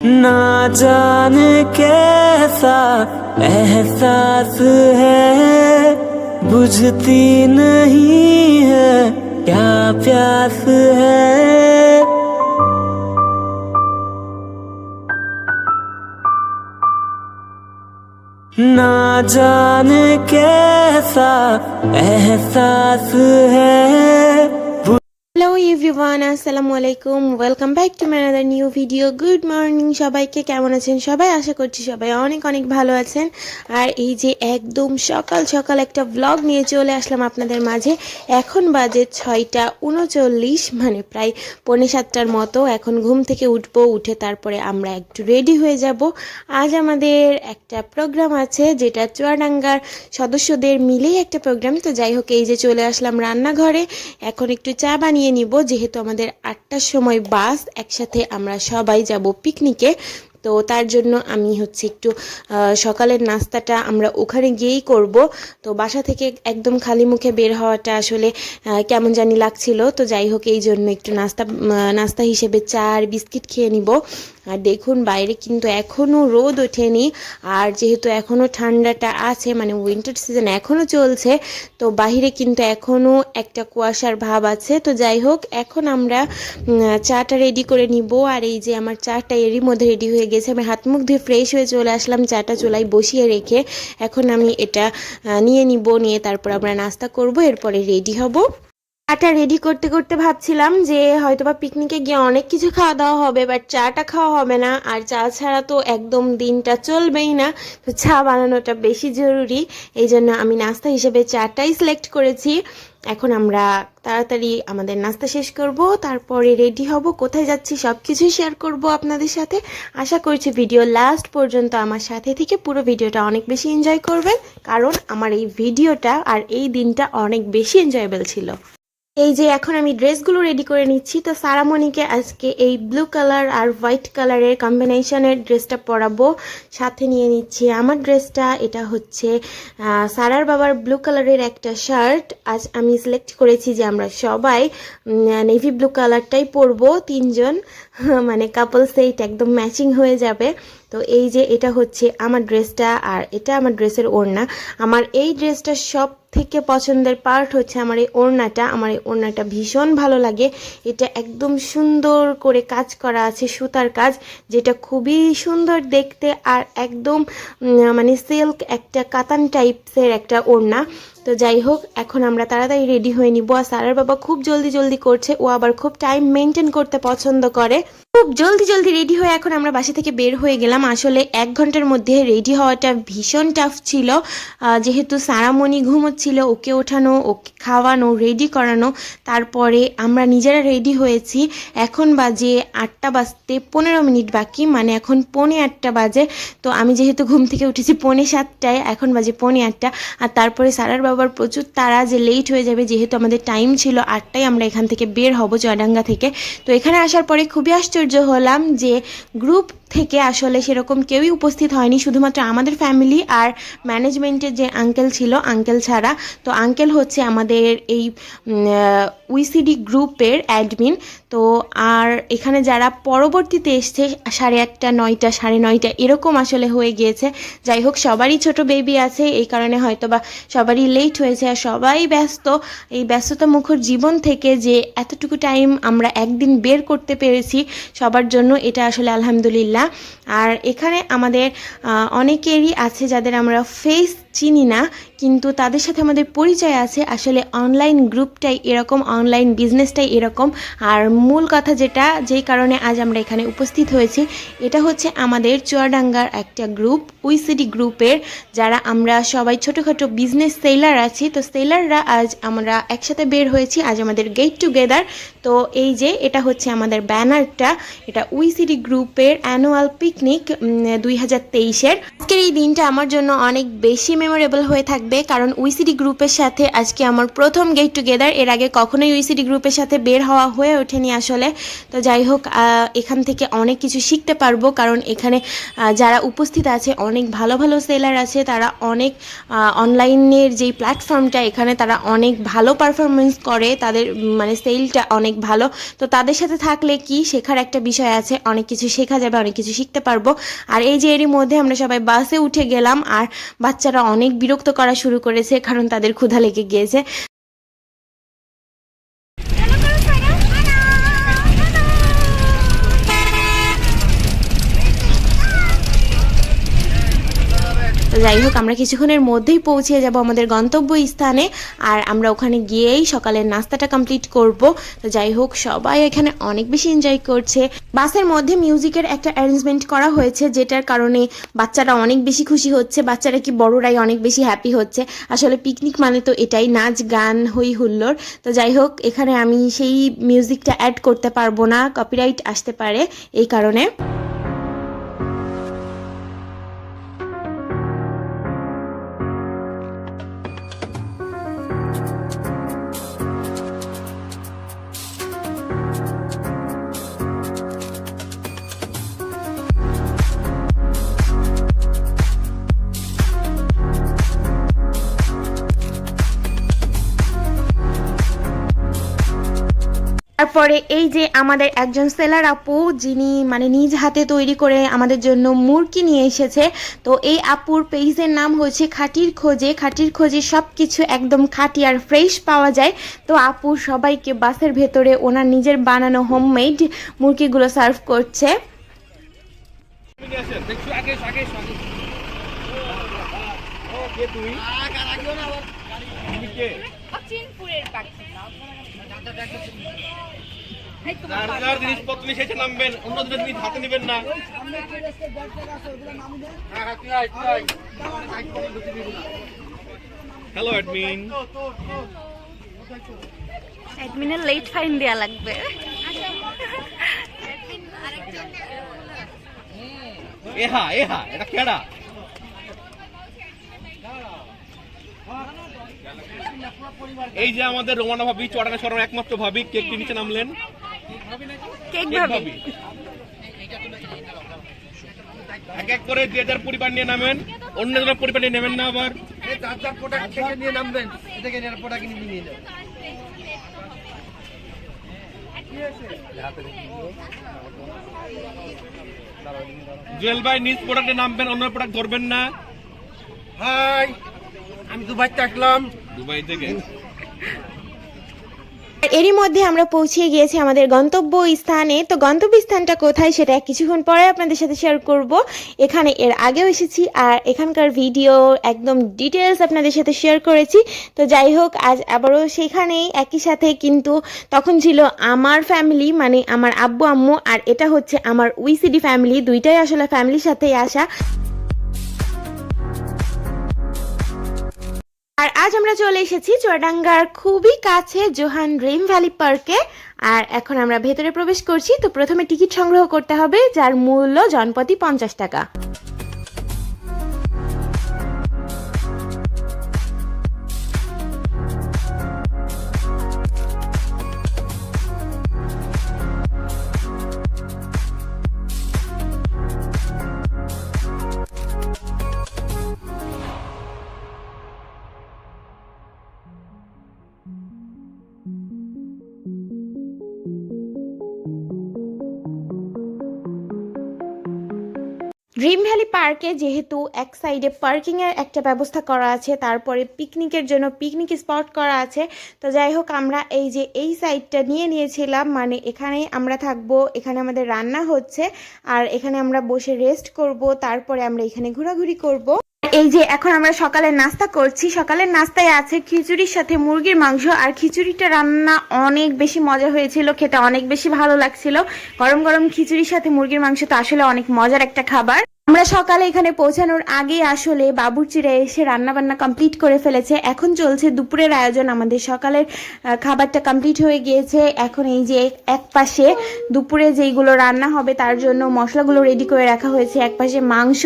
ना जाने कैसा एहसास है, बुझती नहीं है क्या प्यास है। ना जाने कैसा एहसास है হ্যালো এভরিওয়ান আসসালামু আলাইকুম welcome back to my other new video good morning সবাইকে। কেমন আছেন সবাই? আশা করছি সবাই অনেক অনেক ভালো আছেন। আর এই যে একদম সকাল সকাল একটা ব্লগ নিয়ে চলে আসলাম আপনাদের মাঝে। এখন বাজে ছয়টা উনচল্লিশ মানে প্রায় পৌনে সাতটার মতো। এখন ঘুম থেকে উঠবো, উঠে তারপরে আমরা একটু রেডি হয়ে যাব। আজ আমাদের একটা প্রোগ্রাম আছে, যেটা চুয়াডাঙ্গার সদস্যদের মিলেই একটা প্রোগ্রাম তো যাই হোক, এই যে চলে আসলাম রান্নাঘরে। এখন একটু চা বানিয়ে নিব, যেহেতু আমাদের আটটার সময় বাস, একসাথে আমরা সবাই যাব পিকনিকে তো তার জন্য আমি হচ্ছে একটু সকালের নাস্তাটা আমরা ওখানে গিয়েই করব। তো বাসা থেকে একদম খালি মুখে বের হওয়াটা আসলে কেমন জানি লাগছিল। তো যাই হোক, এই জন্য একটু নাস্তা নাস্তা হিসেবে চা আর বিস্কিট খেয়ে নিব। আর দেখুন, বাইরে কিন্তু এখনও রোদ ওঠেনি। আর যেহেতু এখনও ঠান্ডাটা আছে মানে উইন্টার সিজন এখনও চলছে, তো বাইরে কিন্তু এখনও একটা কুয়াশার ভাব আছে। তো যাই হোক, এখন আমরা চাটা রেডি করে নিব। আর এই যে আমার চাটা এরই মধ্যে রেডি হয়ে গেছে। আমি হাত মুখ ধুয়ে ফ্রেশ হয়ে চলে আসলাম চাটা চুলায় বসিয়ে রেখে। এখন আমি এটা নিয়ে নিব, নিয়ে তারপর আমরা নাস্তা করব, এরপরে রেডি হব। চাটা রেডি করতে করতে ভাবছিলাম যে হয়তোবা পিকনিকে গিয়ে অনেক কিছু খাওয়া দাওয়া হবে বাট চাটা খাওয়া হবে না। আর চা ছাড়া তো একদম দিনটা চলবেই না। তো চা বানানোটা বেশি জরুরি। এই জন্য আমি নাস্তা হিসেবে চাটাই সিলেক্ট করেছি। এখন আমরা তাড়াতাড়ি আমাদের নাস্তা শেষ করব। তারপরে রেডি হব, কোথায় যাচ্ছি সব কিছুই শেয়ার করব আপনাদের সাথে। আশা করছি ভিডিও লাস্ট পর্যন্ত আমার সাথে থেকে পুরো ভিডিওটা অনেক বেশি এনজয় করবেন। কারণ আমার এই ভিডিওটা আর এই দিনটা অনেক বেশি এনজয়েবল ছিল। এই যে এখন আমি ড্রেসগুলো রেডি করে নিচ্ছি, তো সারামণিকে আজকে এই ব্লু কালার আর হোয়াইট কালারের কম্বিনেশনের ড্রেসটা পরাবো। সাথে নিয়ে নিচ্ছি আমার ড্রেসটা এটা হচ্ছে সারার বাবার ব্লু কালারের একটা শার্ট আজ আমি সিলেক্ট করেছি যে আমরা সবাই নেভি ব্লু কালারটাই পরবো, তিনজন। মানে কাপল সেট একদম ম্যাচিং হয়ে যাবে। তো এই যে এটা হচ্ছে আমার ড্রেসটা আর এটা আমার ড্রেসের ওড়না। আমার এই ড্রেসটা সব থেকে পছন্দের পার্ট হচ্ছে আমার এই ওড়নাটা। আমার এই ওড়নাটা ভীষণ ভালো লাগে। এটা একদম সুন্দর করে কাজ করা আছে, সুতার কাজ, যেটা খুবই সুন্দর দেখতে আর একদম মানে সিল্ক একটা কাতান টাইপসের একটা ওড়না। তো যাই হোক, এখন আমরা তাড়াতাড়ি রেডি হয়ে নিব। আর সারার বাবা খুব জলদি জলদি করছে, ও আবার খুব টাইম মেনটেন করতে পছন্দ করে। খুব জলদি জলদি রেডি হয়ে এখন আমরা বাসা থেকে বের হয়ে গেলাম। আসলে এক ঘণ্টার মধ্যে রেডি হওয়াটা ভীষণ টাফ ছিল। যেহেতু সারামণি ঘুমোচ্ছিল, ওকে ওঠানো, ওকে খাওয়ানো রেডি করানো, তারপরে আমরা নিজেরা রেডি হয়েছি। এখন বাজে আটটা বাজতে পনেরো মিনিট বাকি মানে এখন পৌনে আটটা বাজে। তো আমি যেহেতু ঘুম থেকে উঠেছি পৌনে সাতটায়, এখন বাজে পৌনে আটটা। আর তারপরে সারার বাবার প্রচুর তারা যে লেট হয়ে যাবে, যেহেতু আমাদের টাইম ছিল আটটায় আমরা এখান থেকে বের হব জয়ডাঙ্গা থেকে। তো এখানে আসার পরে খুবই আশ্চর্য হলাম যে গ্রুপ থেকে আসলে সেরকম কেউই উপস্থিত হয়নি, শুধুমাত্র আমাদের ফ্যামিলি আর ম্যানেজমেন্টের যে আঙ্কেল ছিল আঙ্কেল ছাড়া। তো আঙ্কেল হচ্ছে আমাদের এই উইসিডি গ্রুপের অ্যাডমিন তো আর এখানে যারা পরবর্তীতে এসছে, সাড়ে আটটা, নয়টা, সাড়ে নয়টা, এরকম আসলে হয়ে গিয়েছে। যাই হোক, সবারই ছোট বেবি আছে, এই কারণে হয়তো বা সবারই লেট হয়েছে আর সবাই ব্যস্ত। এই ব্যস্ততা মুখর জীবন থেকে যে এতটুকু টাইম আমরা একদিন বের করতে পেরেছি, সবার জন্য এটা আসলে আলহামদুলিল্লাহ। আর এখানে আমাদের অনেকেরই আছে যাদের আমরা ফেস চিনি না। কিন্তু তাদের সাথে আমাদের পরিচয় আছে। আসলে অনলাইন গ্রুপটাই এরকম অনলাইন বিজনেসটাই এরকম। আর মূল কথা যেটা, যেই কারণে আজ আমরা এখানে উপস্থিত হয়েছি, এটা হচ্ছে আমাদের চুয়াডাঙ্গার একটা গ্রুপ উইসিডি গ্রুপের, যারা আমরা সবাই ছোটোখাটো বিজনেস সেলার আছি। তো সেলাররা আজ আমরা একসাথে বের হয়েছি, আজ আমাদের গেট টুগেদার তো এই যে, এটা হচ্ছে আমাদের ব্যানারটা, এটা উইসিডি গ্রুপের অ্যানুয়াল পিকনিক দুই হাজার তেইশের। আজকের এই দিনটা আমার জন্য অনেক বেশি মেমোরেবল হয়ে থাকবে। কারণ উইসিডি গ্রুপের সাথে আজকে আমার প্রথম গেট টুগেদার। এর আগে কখনোই উইসিডি গ্রুপের সাথে বের হওয়া হয়ে ওঠেনি আসলে। তো যাই হোক এখান থেকে অনেক কিছু শিখতে পারব, কারণ এখানে যারা উপস্থিত আছে, অনেক ভালো ভালো সেলার আছে, তারা অনেক অনলাইনের যেই প্ল্যাটফর্মটা, এখানে তারা অনেক ভালো পারফরমেন্স করে, তাদের মানে সেলটা অনেক ভালো। তো তাদের সাথে থাকলে কি শেখার একটা বিষয় আছে, অনেক কিছু শেখা যাবে, অনেক কিছু শিখতে পারব। আর এই যে এরই মধ্যে আমরা সবাই বাসে উঠে গেলাম, আর বাচ্চারা অনেক বিরক্ত করা শুরু করেছে কারণ তাদের ক্ষুধা লেগে গিয়েছে। যাই হোক আমরা কিছুক্ষণের মধ্যেই পৌঁছে যাব আমাদের গন্তব্য স্থানে আর আমরা ওখানে গিয়েই সকালের নাস্তাটা কমপ্লিট করব। তো যাই হোক সবাই এখানে অনেক বেশি এনজয় করছে। বাসের মধ্যে মিউজিকের একটা অ্যারেঞ্জমেন্ট করা হয়েছে, যেটার কারণে বাচ্চারা অনেক বেশি খুশি হচ্ছে, বাচ্চারা কি বড়রাই অনেক বেশি হ্যাপি হচ্ছে। আসলে পিকনিক মানে তো এটাই, নাচ, গান হই হুল্লোড় তো যাই হোক এখানে আমি সেই মিউজিকটা অ্যাড করতে পারব না কপিরাইট আসতে পারে এই কারণে। তারপরে এই যে আমাদের একজন সেলার আপু যিনি মানে নিজ হাতে তৈরি করে আমাদের জন্য মুরগি নিয়ে এসেছে তো এই আপুর পেজের নাম হচ্ছে খাটির খোঁজে। খাটির খোঁজে সব কিছু একদম খাঁটি আর ফ্রেশ পাওয়া যায়। তো আপু সবাইকে বাসের ভেতরে ওনার নিজের বানানো হোমমেড মুরগিগুলো সার্ভ করছে। চিনপুরের পাখি। যার জিনিসপত্র নিয়ে সেটা নামবেন অন্য জিনিস জিনিস হাতে নেবেন না। হ্যালো অ্যাডমিন অ্যাডমিনের লেট ফাইন দেয়া লাগবে। এহা এহা এটা কেডা? এই যে আমাদের রোমানা ভাবি চড়ানা সরার একমাত্র ভাবি কেকটি নিচে নামলেন। কেক ভাবি। এক এক করে যে যার পরিবার নিয়ে নামেন অন্য জনের পরিবার নিয়ে নেবেন না আবার। যার যার প্রোডাক্ট থেকে নিয়ে নামবেন এ নিয়ে প্রোডাক্ট নিয়ে নিয়ে যাবেন জুয়েল ভাই নিজ প্রোডাক্টে নামবেন অন্য প্রোডাক্ট ধরবেন না। হাই আমি দুবাইতে আসলাম দুবাই থেকে এরই মধ্যে আমরা পৌঁছে গিয়েছি আমাদের গন্তব্য স্থানে। তো গন্তব্য স্থানটা কোথায় সেটা কিছুক্ষণ পরে আপনাদের সাথে শেয়ার করব। এখানে এর আগেও এসেছি আর এখানকার ভিডিও একদম ডিটেলস আপনাদের সাথে শেয়ার করেছি। তো যাই হোক, আজ আবারও সেখানেই একই সাথে কিন্তু তখন ছিল আমার ফ্যামিলি মানে আমার আব্বু, আম্মু, আর এটা হচ্ছে আমার উইসিডি ফ্যামিলি দুইটাই আসলে ফ্যামিলির সাথেই আসা। আর আজ আমরা চলে এসেছি চুয়াডাঙ্গার খুবই কাছে জোহান ড্রিম ভ্যালি পার্কে। আর এখন আমরা ভেতরে প্রবেশ করছি, তো প্রথমে টিকিট সংগ্রহ করতে হবে, যার মূল্য জনপতি পঞ্চাশ টাকা। পার্কে, যেহেতু এক সাইডে পার্কিং এর একটা ব্যবস্থা করা আছে, তারপরে পিকনিকের জন্য পিকনিক স্পট করা আছে। তো যাই হোক, আমরা এই যে এই সাইডটা নিয়ে নিয়েছিলাম মানে এখানেই আমরা থাকব, এখানে আমাদের রান্না হচ্ছে, আর এখানে আমরা বসে রেস্ট করব, তারপরে আমরা এখানে ঘোরাঘুরি করব। এই যে এখন আমরা সকালের নাস্তা করছি, সকালের নাস্তায় আছে খিচুড়ির সাথে মুরগির মাংস, আর খিচুড়িটা রান্না অনেক বেশি মজা হয়েছিল, খেতে অনেক বেশি ভালো লাগছিল। গরম গরম খিচুড়ির সাথে মুরগির মাংস তো আসলে অনেক মজার একটা খাবার। আমরা সকালে এখানে পৌঁছানোর আগে আসলে বাবুর্চিরা এসে রান্না বান্না কমপ্লিট করে ফেলেছে। এখন চলছে দুপুরের আয়োজন। আমাদের সকালের খাবারটা কমপ্লিট হয়ে গিয়েছে। এখন এই যে এক পাশে দুপুরে যেইগুলো রান্না হবে তার জন্য মশলাগুলো রেডি করে রাখা হয়েছে। এক পাশে মাংস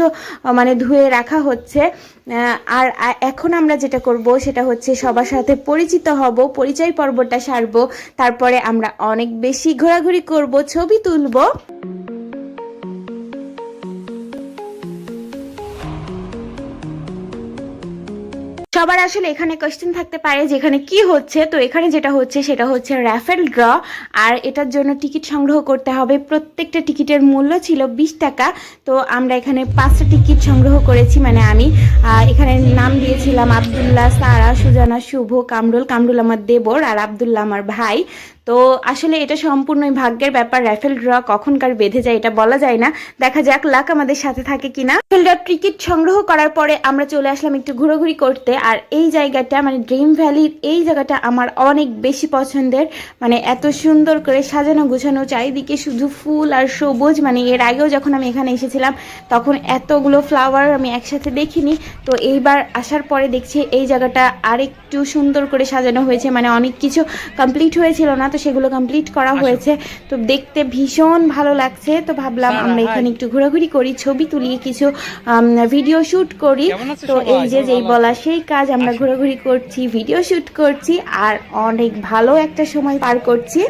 মানে ধুয়ে রাখা হচ্ছে। আর এখন আমরা যেটা করব সেটা হচ্ছে সবার সাথে পরিচিত হব, পরিচয় পর্বটা সারবো। তারপরে আমরা অনেক বেশি ঘোরাঘুরি করব, ছবি তুলবো। সবার আসলে এখানে কোয়েশ্চেন থাকতে পারে যে এখানে কি হচ্ছে। তো এখানে যেটা হচ্ছে, সেটা হচ্ছে র্যাফেল ড্র আর এটার জন্য টিকিট সংগ্রহ করতে হবে। প্রত্যেকটা টিকিটের মূল্য ছিল বিশ টাকা। তো আমরা এখানে পাঁচটা টিকিট সংগ্রহ করেছি। মানে আমি এখানে নাম দিয়েছিলাম আবদুল্লাহ, সারা, সুজানা, শুভ, কামরুল। কামরুল আমার দেবর আর আবদুল্লাহ আমার ভাই। তো আসলে এটা সম্পূর্ণই ভাগ্যের ব্যাপার। র্যাফেল ড্র কখনকার বেঁধে যায়, এটা বলা যায় না। দেখা যাক লাক আমাদের সাথে থাকে কিনা। র্যাফেল ড্র টিকিট সংগ্রহ করার পরে আমরা চলে আসলাম একটু ঘোরাঘুরি করতে। আর এই জায়গাটা মানে ড্রিম ভ্যালির এই জায়গাটা আমার অনেক বেশি পছন্দের। মানে এত সুন্দর করে সাজানো গোছানো চারিদিকে শুধু ফুল আর সবুজ। মানে এর আগেও যখন আমি এখানে এসেছিলাম, তখন এতগুলো ফ্লাওয়ার আমি একসাথে দেখিনি। তো এইবার আসার পরে দেখছি এই জায়গাটা আরেকটু সুন্দর করে সাজানো হয়েছে মানে অনেক কিছু কমপ্লিট হয়েছিল না তো সেগুলো কমপ্লিট করা হয়েছে। তো দেখতে ভীষণ ভালো লাগছে তো ভাবলাম আমরা এখানে একটু ঘোরাঘুরি করি ছবি তুলি কিছু ভিডিও শুট করি। তো এই যে যেই বলা সেই কাজ আমরা ঘোরাঘুরি করছি ভিডিও শুট করছি আর অনেক ভালো একটা সময় পার করছি।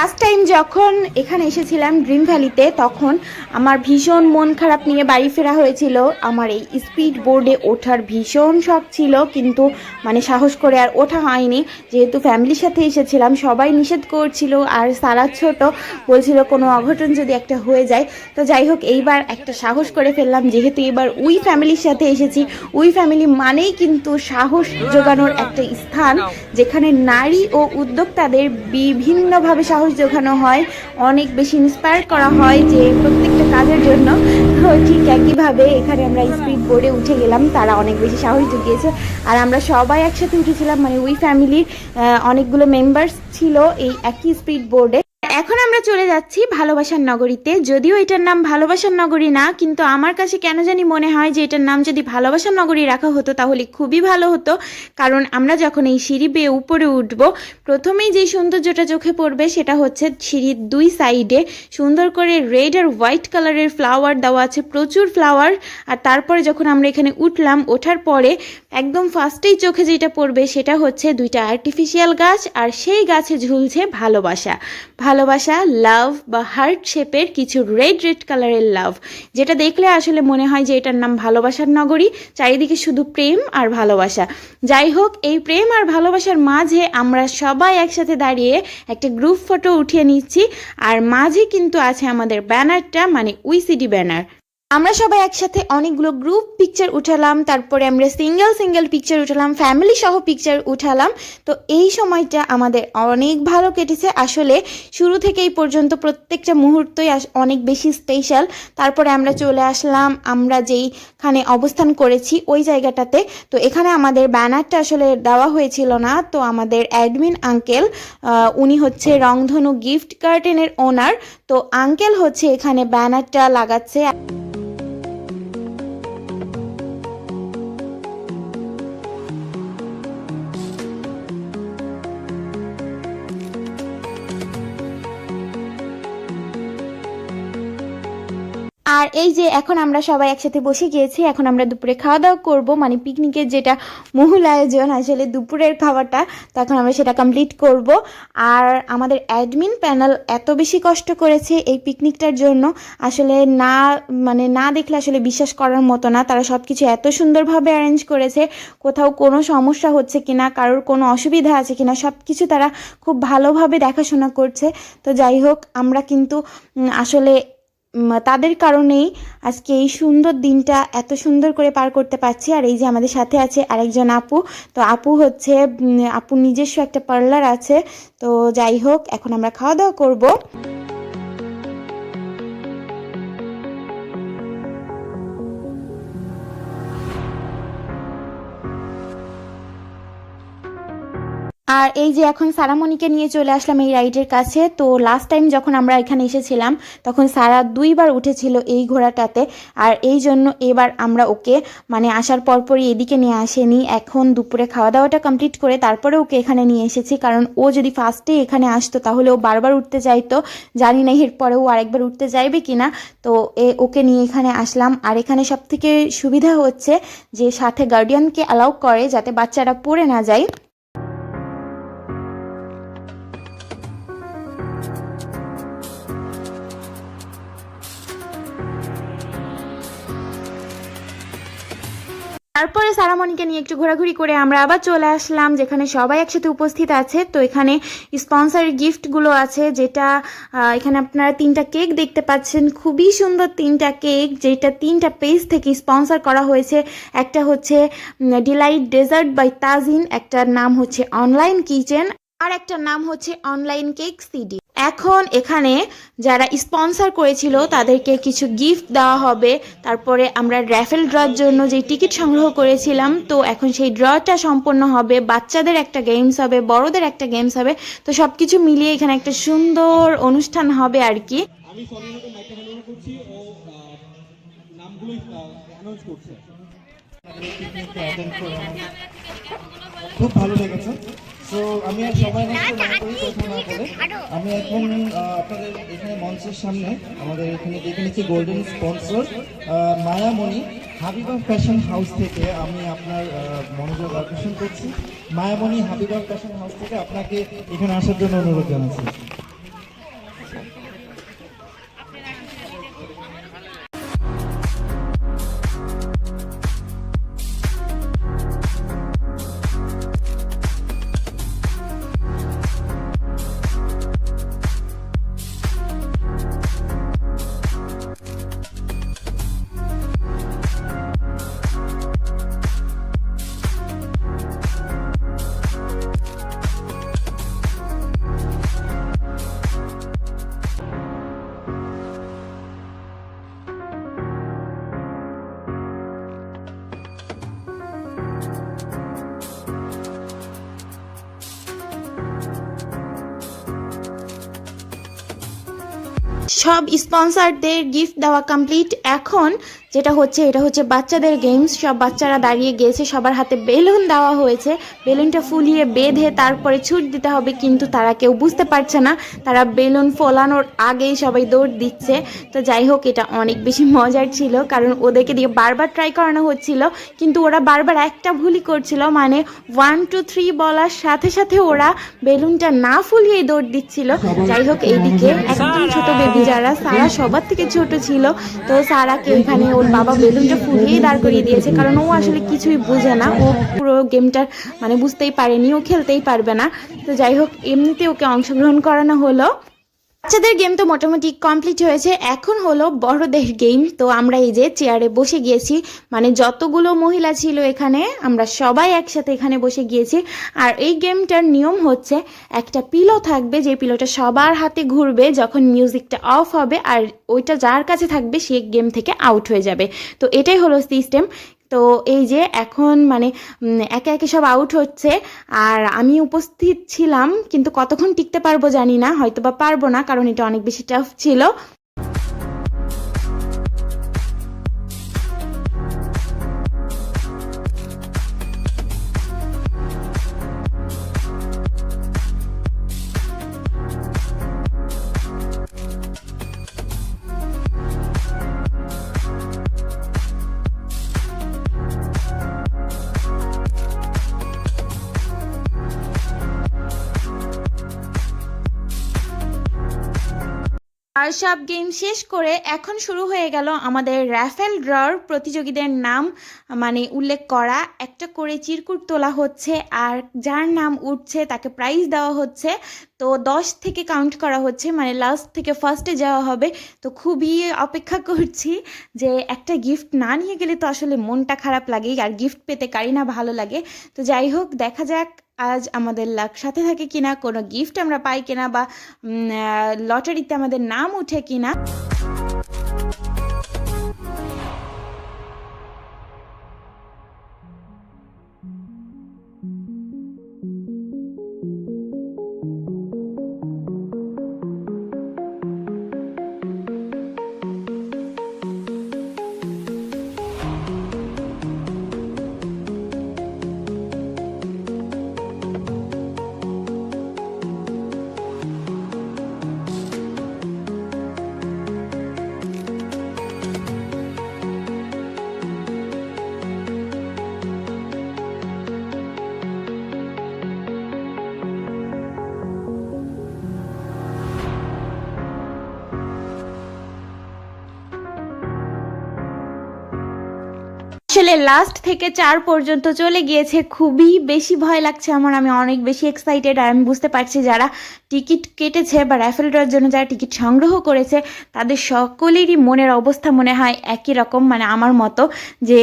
লাস্ট টাইম যখন এখানে এসেছিলাম ড্রিম ভ্যালিতে তখন আমার ভীষণ মন খারাপ নিয়ে বাড়ি ফেরা হয়েছিল। আমার এই স্পিড বোর্ডে ওঠার ভীষণ শখ ছিল, কিন্তু মানে সাহস করে আর ওঠা হয়নি। যেহেতু ফ্যামিলির সাথে এসেছিলাম, সবাই নিষেধ করছিল, আর সারা ছোট বলছিল কোনো অঘটন যদি একটা হয়ে যায়। তো যাই হোক, এইবার একটা সাহস করে ফেললাম, যেহেতু এবার উই ফ্যামিলির সাথে এসেছি। উই ফ্যামিলি মানেই কিন্তু সাহস জোগানোর একটা স্থান, যেখানে নারী ও উদ্যোক্তাদের বিভিন্নভাবে সাহস জোগানো হয়, অনেক বেশি ইন্সপায়ার করা হয় যে প্রত্যেকটা কাজের জন্য। ঠিক একইভাবে এখানে আমরা স্পিড বোর্ডে উঠে গেলাম, তারা অনেক বেশি সাহস জুগিয়েছে। আর আমরা সবাই একসাথে উঠেছিলাম মানে উই ফ্যামিলির অনেকগুলো মেম্বার্স ছিল এই একই স্পিড বোর্ডে এখন আমরা চলে যাচ্ছি ভালোবাসার নগরীতে। যদিও এটার নাম ভালোবাসার নগরী না, কিন্তু আমার কাছে কেন জানি মনে হয় যে এটার নাম যদি ভালোবাসার নগরী রাখা হতো তাহলে খুবই ভালো হতো। কারণ আমরা যখন এই সিঁড়ি বেয়ে উপরে উঠব, প্রথমেই যে সৌন্দর্যটা চোখে পড়বে সেটা হচ্ছে সিঁড়ির দুই সাইডে। সুন্দর করে রেড আর হোয়াইট কালারের ফ্লাওয়ার দেওয়া আছে, প্রচুর ফ্লাওয়ার। আর তারপরে যখন আমরা এখানে উঠলাম, ওঠার পরে একদম ফার্স্টেই চোখে যেটা পড়বে সেটা হচ্ছে দুইটা আর্টিফিশিয়াল গাছ, আর সেই গাছে ঝুলছে ভালোবাসা। ভালোবাসা লাভ বা হার্ট শেপের কিছু রেড রেড কালারের লাভ যেটা দেখলে আসলে মনে হয় যে এটার নাম ভালোবাসার নগরী, চারিদিকে শুধু প্রেম আর ভালোবাসা। যাই হোক, এই প্রেম আর ভালোবাসার মাঝে আমরা সবাই একসাথে দাঁড়িয়ে একটা গ্রুপ ফটো উঠিয়ে নিচ্ছি, আর মাঝে কিন্তু আছে আমাদের ব্যানারটা মানে উইসিডি ব্যানার আমরা সবাই একসাথে অনেকগুলো গ্রুপ পিকচার উঠালাম, তারপরে আমরা সিঙ্গেল সিঙ্গেল পিকচার উঠালাম ফ্যামিলি সহ পিকচার উঠালাম। তো এই সময়টা আমাদের অনেক ভালো কেটেছে। আসলে শুরু থেকে এই পর্যন্ত প্রত্যেকটা মুহূর্তই অনেক বেশি স্পেশাল তারপরে আমরা চলে আসলাম, আমরা যেইখানে অবস্থান করেছি ওই জায়গাটাতে। তো এখানে আমাদের ব্যানারটা আসলে দেওয়া হয়েছিল না। তো আমাদের অ্যাডমিন আঙ্কেল উনি হচ্ছে রংধনু গিফট গার্ডেনের ওনার তো আঙ্কেল হচ্ছে এখানে ব্যানারটা লাগাচ্ছে। আর এই যে এখন আমরা সবাই একসাথে বসে গিয়েছি, এখন আমরা দুপুরে খাওয়া দাওয়া করব। মানে পিকনিকের যেটা মূল আয়োজন আসলে দুপুরের খাবারটা তখন আমরা সেটা কমপ্লিট করব। আর আমাদের অ্যাডমিন প্যানেল এত বেশি কষ্ট করেছে এই পিকনিকটার জন্য, আসলে না মানে না দেখলে আসলে বিশ্বাস করার মতো না। তারা সব কিছু এত সুন্দরভাবে অ্যারেঞ্জ করেছে, কোথাও কোনো সমস্যা হচ্ছে কিনা, কারোর কোনো অসুবিধা আছে কিনা সব কিছু তারা খুব ভালোভাবে দেখাশোনা করছে। তো যাই হোক, আমরা কিন্তু আসলে তাদের কারণেই আজকে এই সুন্দর দিনটা এত সুন্দর করে পার করতে পারছি। আর এই যে আমাদের সাথে আছে আরেকজন আপু, তো আপু হচ্ছে আপু নিজস্ব একটা পার্লার আছে। তো যাই হোক, এখন আমরা খাওয়া দাওয়া করব। আর এই যে এখন সারামণিকে নিয়ে চলে আসলাম এই রাইডের কাছে, তো লাস্ট টাইম যখন আমরা এখানে এসেছিলাম, তখন সারা দুইবার উঠেছিল এই ঘোড়াটাতে। আর এই জন্য এবার আমরা ওকে মানে আসার পরপরই এদিকে নিয়ে আসেনি। এখন দুপুরে খাওয়া দাওয়াটা কমপ্লিট করে তারপরে ওকে এখানে নিয়ে এসেছি, কারণ ও যদি ফার্স্টে এখানে আসতো তাহলে ও বারবার উঠতে চাইতো জানি না এরপরে ও আরেকবার উঠতে চাইবে কি না তো এ, ওকে নিয়ে এখানে আসলাম। আর এখানে সব থেকে সুবিধা হচ্ছে যে সাথে গার্ডিয়ানকে অ্যালাউ করে যাতে বাচ্চারা পড়ে না যায়। তারপরে সারামণিকে নিয়ে একটু ঘোরাঘুরি করে আমরা আবার চলে আসলাম, যেখানে সবাই একসাথে উপস্থিত আছে। তো এখানে স্পন্সারের গিফটগুলো আছে, যেটা এখানে আপনারা তিনটা কেক দেখতে পাচ্ছেন। খুবই সুন্দর তিনটা কেক যেটা তিনটা পেজ থেকে স্পন্সর করা হয়েছে। একটা হচ্ছে ডিলাইট ডেজার্ট বাই তাজিন একটার নাম হচ্ছে অনলাইন কিচেন আর একটা নাম হচ্ছে অনলাইন কেক সিডি এখন এখানে যারা স্পন্সর করেছিল তাদেরকে কিছু গিফট দেওয়া হবে তারপরে আমরা র্যাফেল ড্রর জন্য যে টিকিট সংগ্রহ করেছিলাম তো এখন সেই ড্রটা সম্পন্ন হবে বাচ্চাদের একটা গেমস হবে বড়দের একটা গেমস হবে তো সব কিছু মিলিয়ে এখানে একটা সুন্দর অনুষ্ঠান হবে আর কি আমি সনিহাকে মাইকটা হ্যান্ড করছি ও নামগুলো অ্যানাউন্স করছে খুব ভালো লেগেছে তো আমি আর সময় নষ্ট না করি কথা না বলে আমি এখন আপনাদের এখানে মঞ্চের সামনে আমাদের এখানে দেখে নিচ্ছি golden sponsor Mayamoni Habiba fashion house থেকে আমি আপনার মনোযোগ আকর্ষণ করছি। মায়ামণি হাবিবা ফ্যাশন হাউস থেকে আপনাকে এখানে আসার জন্য অনুরোধ জানাচ্ছি। সব স্পন্সারদের গিফট দেওয়া কমপ্লিট এখন যেটা হচ্ছে, এটা হচ্ছে বাচ্চাদের গেমস সব বাচ্চারা দাঁড়িয়ে গিয়েছে সবার হাতে বেলুন দেওয়া হয়েছে। বেলুনটা ফুলিয়ে বেঁধে তারপরে ছুট দিতে হবে, কিন্তু তারা কেউ বুঝতে পারছে না। তারা বেলুন ফোলানোর আগেই সবাই দৌড় দিচ্ছে। তো যাই হোক, এটা অনেক বেশি মজার ছিল, কারণ ওদেরকে দিয়ে বারবার ট্রাই করানো হচ্ছিল, কিন্তু ওরা বারবার একটা ভুলই করছিল মানে ওয়ান টু থ্রি বলার সাথে সাথে ওরা বেলুনটা না ফুলিয়েই দৌড় দিচ্ছিল। যাই হোক, এইদিকে একদম ছোট বেবি যারা, সারা সবার থেকে ছোট ছিল। তো সারাকে এখানে ওর বাবা বেলুনটা ফুলিয়েই দাঁড় করিয়ে দিয়েছে, কারণ ও আসলে কিছুই বোঝে না। ও পুরো গেমটার মানে বুঝতেই পারেনি, ও খেলতেই পারবে না। তো যাই হোক, এমনিতে ওকে অংশগ্রহণ করানো হলো। বাচ্চাদের গেম তো মোটামুটি কমপ্লিট হয়েছে। এখন হলো বড়দের গেম তো আমরা এই যে চেয়ারে বসে গিয়েছি। মানে যতগুলো মহিলা ছিল এখানে, আমরা সবাই একসাথে এখানে বসে গিয়েছি। আর এই গেমটার নিয়ম হচ্ছে, একটা পিলো থাকবে, যে পিলোটা সবার হাতে ঘুরবে যখন মিউজিকটা অফ হবে, আর ওইটা যার কাছে থাকবে, সে গেম থেকে আউট হয়ে যাবে। তো এটাই হলো সিস্টেম তো এই যে এখন মানে একে একে সব আউট হচ্ছে, আর আমি উপস্থিত ছিলাম, কিন্তু কতক্ষণ টিকতে পারব জানি না হয়তো বা পারব না, কারণ এটা অনেক বেশি টাফ ছিল। সব গেম শেষ করে এখন শুরু হয়ে গেল আমাদের র্যাফেল ড্রর প্রতিযোগীদের নাম মানে উল্লেখ করা। একটা করে চিরকুট তোলা হচ্ছে আর যার নাম উঠছে তাকে প্রাইজ দেওয়া হচ্ছে। তো দশ থেকে কাউন্ট করা হচ্ছে মানে লাস্ট থেকে ফার্স্টে যাওয়া হবে। তো খুবই অপেক্ষা করছি যে একটা গিফট না নিয়ে গেলে তো আসলে মনটা খারাপ লাগে আর গিফট পেতে কারি না ভালো লাগে। তো যাই হোক, দেখা যাক আজ আমাদের লাক সাথে থাকে কিনা, কোনো গিফট আমরা পাই কিনা বা লটারিতে আমাদের নাম উঠে কিনা। আসলে লাস্ট থেকে চার পর্যন্ত চলে গিয়েছে। খুবই বেশি ভয় লাগছে আমার, আমি অনেক বেশি এক্সাইটেড আমি বুঝতে পারছি যারা টিকিট কেটেছে বা র্যাফেল ড্রয়ের জন্য যারা টিকিট সংগ্রহ করেছে, তাদের সকলেরই মনের অবস্থা মনে হয় একই রকম। মানে আমার মতো যে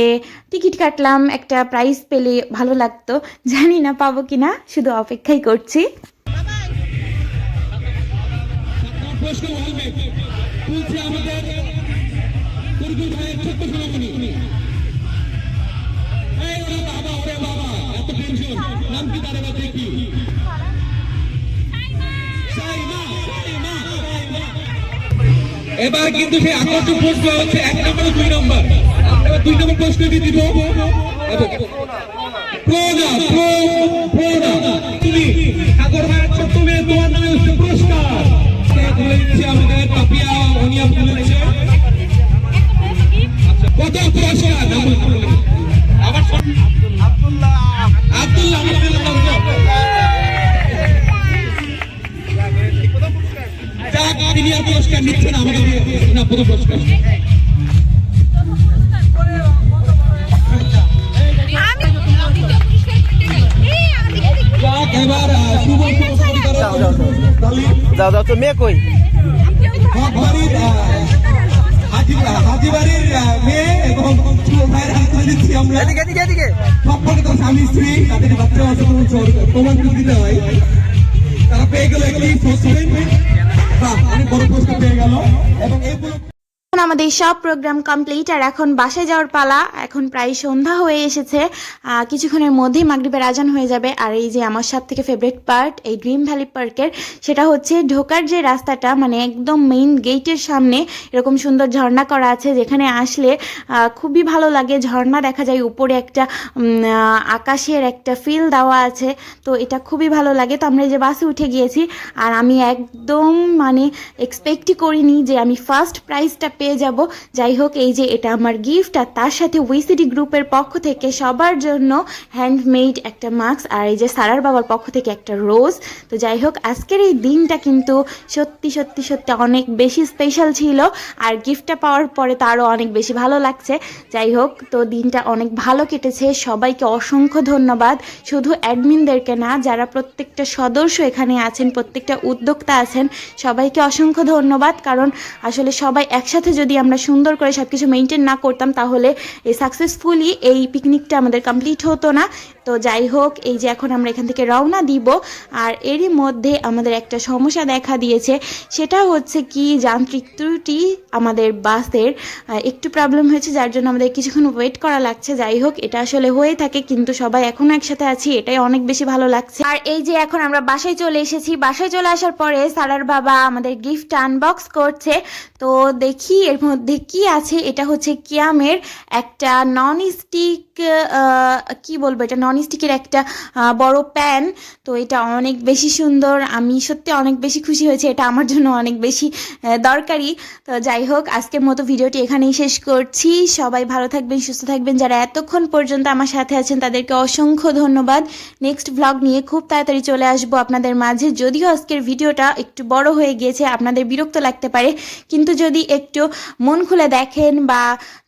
টিকিট কাটলাম, একটা প্রাইজ পেলে ভালো লাগতো। জানি না পাবো কি না শুধু অপেক্ষাই করছি। আমাদের নাম কি তার এবার কিন্তু সেই আকর্ষণ প্রশ্ন হচ্ছে এক নম্বর দুই নম্বর। আমরা এবার দুই নম্বর প্রশ্নটি দিব। প্রোনা প্রো প্রোনা তুমি সাগর ভাইয়ের ছোট্ট মেয়ে তোমার নামে হচ্ছে পুরস্কার। তুলে দিচ্ছে আমাদের পাপিয়া অনিয়া তুলে দিচ্ছে আচ্ছা, কত আব্দুল্লাহ আব্দুল্লাহ তিনি আর পুরস্কার নিচ্ছেন আমাদের প্রথম পুরস্কার যাও যাও তো মেয়ে কই হকবাড়ির আহ, হাজি হাজি বাড়ির আহ, মেয়ে এবং ভাইয়ের হাতে তুলে দিচ্ছি আমরা। সম্পর্কে তো স্বামী স্ত্রী তাদের বাচ্চা আছে প্রমাণ করে দিতে হয়। তারা পেয়ে গেল একটি সাসপেন্ড বাহ অনেক বড় প্রশ্ন পেয়ে গেল। এবং এই এখন আমাদের সব প্রোগ্রাম কমপ্লিট আর এখন বাসায় যাওয়ার পালা। এখন প্রায় সন্ধ্যা হয়ে এসেছে। কিছুক্ষণের মধ্যেই মাগরিবের আজান হয়ে যাবে। আর এই যে আমার সব থেকে ফেভারিট পার্ট এই ড্রিম ভ্যালি পার্কের সেটা হচ্ছে ঢোকার যে রাস্তাটা মানে একদম মেইন গেটের সামনে, এরকম সুন্দর ঝর্ণা করা আছে, যেখানে আসলে খুবই ভালো লাগে। ঝর্ণা দেখা যায় উপরে একটা আকাশের একটা ফিল দেওয়া আছে। তো এটা খুবই ভালো লাগে। তো আমরা যে বাসে উঠে গিয়েছি, আর আমি একদম মানে এক্সপেক্টই করিনি যে আমি ফার্স্ট প্রাইজটা পেয়ে যাব। যাই হোক, এই যে এটা আমার গিফট আর তার সাথে উইসিডি গ্রুপের পক্ষ থেকে সবার জন্য হ্যান্ডমেড একটা মাস্ক আর এই যে সারার বাবার পক্ষ থেকে একটা রোজ তো যাই হোক, আজকের এই দিনটা কিন্তু সত্যি সত্যি সত্যি অনেক বেশি স্পেশাল ছিল, আর গিফটটা পাওয়ার পরে তো আরও অনেক বেশি ভালো লাগছে। যাই হোক, তো দিনটা অনেক ভালো কেটেছে। সবাইকে অসংখ্য ধন্যবাদ। শুধু অ্যাডমিনদেরকে না, যারা প্রত্যেকটা সদস্য এখানে আছেন, প্রত্যেকটা উদ্যোক্তা আছেন, সবাইকে অসংখ্য ধন্যবাদ। কারণ আসলে সবাই একসাথে যদি আমরা সুন্দর করে সব কিছু মেনটেন না করতাম, তাহলে এই সাকসেসফুলি এই পিকনিকটা আমাদের কমপ্লিট হতো না। তো যাই হোক, এই যে এখন আমরা এখান থেকে রওনা দিব। আর এরই মধ্যে আমাদের একটা সমস্যা দেখা দিয়েছে। সেটা হচ্ছে কি, যান্ত্রিক ত্রুটি আমাদের বাসের একটু প্রবলেম হয়েছে, যার জন্য আমাদের কিছুক্ষণ ওয়েট করা লাগছে। যাই হোক, এটা আসলে হয়ে থাকে, কিন্তু সবাই এখনও একসাথে আছি, এটাই অনেক বেশি ভালো লাগছে। আর এই যে এখন আমরা বাসায় চলে এসেছি, বাসায় চলে আসার পরে সারার বাবা আমাদের গিফট আনবক্স করছে। তো দেখি এর মধ্যে কি আছে? এটা হচ্ছে কিয়ামের একটা নন স্টিক কি বলব এটা? নন স্টিকের একটা বড় প্যান। তো এটা অনেক বেশি সুন্দর। আমি সত্যি অনেক বেশি খুশি হয়েছে। এটা আমার জন্য অনেক বেশি দরকারি। তো যাই হোক, আজকের মতো ভিডিওটি এখানেই শেষ করছি। সবাই ভালো থাকবেন, সুস্থ থাকবেন। যারা এতক্ষণ পর্যন্ত আমার সাথে আছেন, তাদেরকে অসংখ্য ধন্যবাদ। নেক্সট ভ্লগ নিয়ে খুব তাড়াতাড়ি চলে আসব আপনাদের মাঝে। যদিও আজকের ভিডিওটা একটু বড় হয়ে গিয়েছে, আপনাদের বিরক্ত লাগতে পারে। কিন্তু যদি একটু মন খুলে দেখেন বা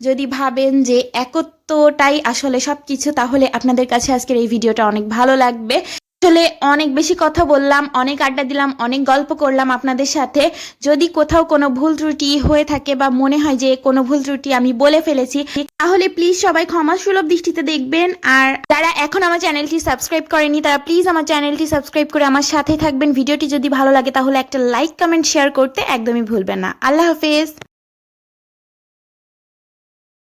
যদি ভাবেন যে একত্বটাই আসলে সব কিছু তাহলে আপনাদের কাছে আজকের এই ভিডিওটা অনেক ভালো লাগবে। আসলে অনেক বেশি কথা বললাম, অনেক আড্ডা দিলাম, অনেক গল্প করলাম আপনাদের সাথে। যদি কোথাও কোনো ভুল ত্রুটি হয়ে থাকে বা মনে হয় যে কোনো ভুল ত্রুটি আমি বলে ফেলেছি, তাহলে প্লিজ সবাই ক্ষমা সুলভ দৃষ্টিতে দেখবেন। আর যারা এখন আমার চ্যানেলটি সাবস্ক্রাইব করেনি, তারা প্লিজ আমার চ্যানেলটি সাবস্ক্রাইব করে আমার সাথে থাকবেন। ভিডিওটি যদি ভালো লাগে, তাহলে একটা লাইক, কমেন্ট, শেয়ার করতে একদমই ভুলবেন না। আল্লাহ হাফেজ।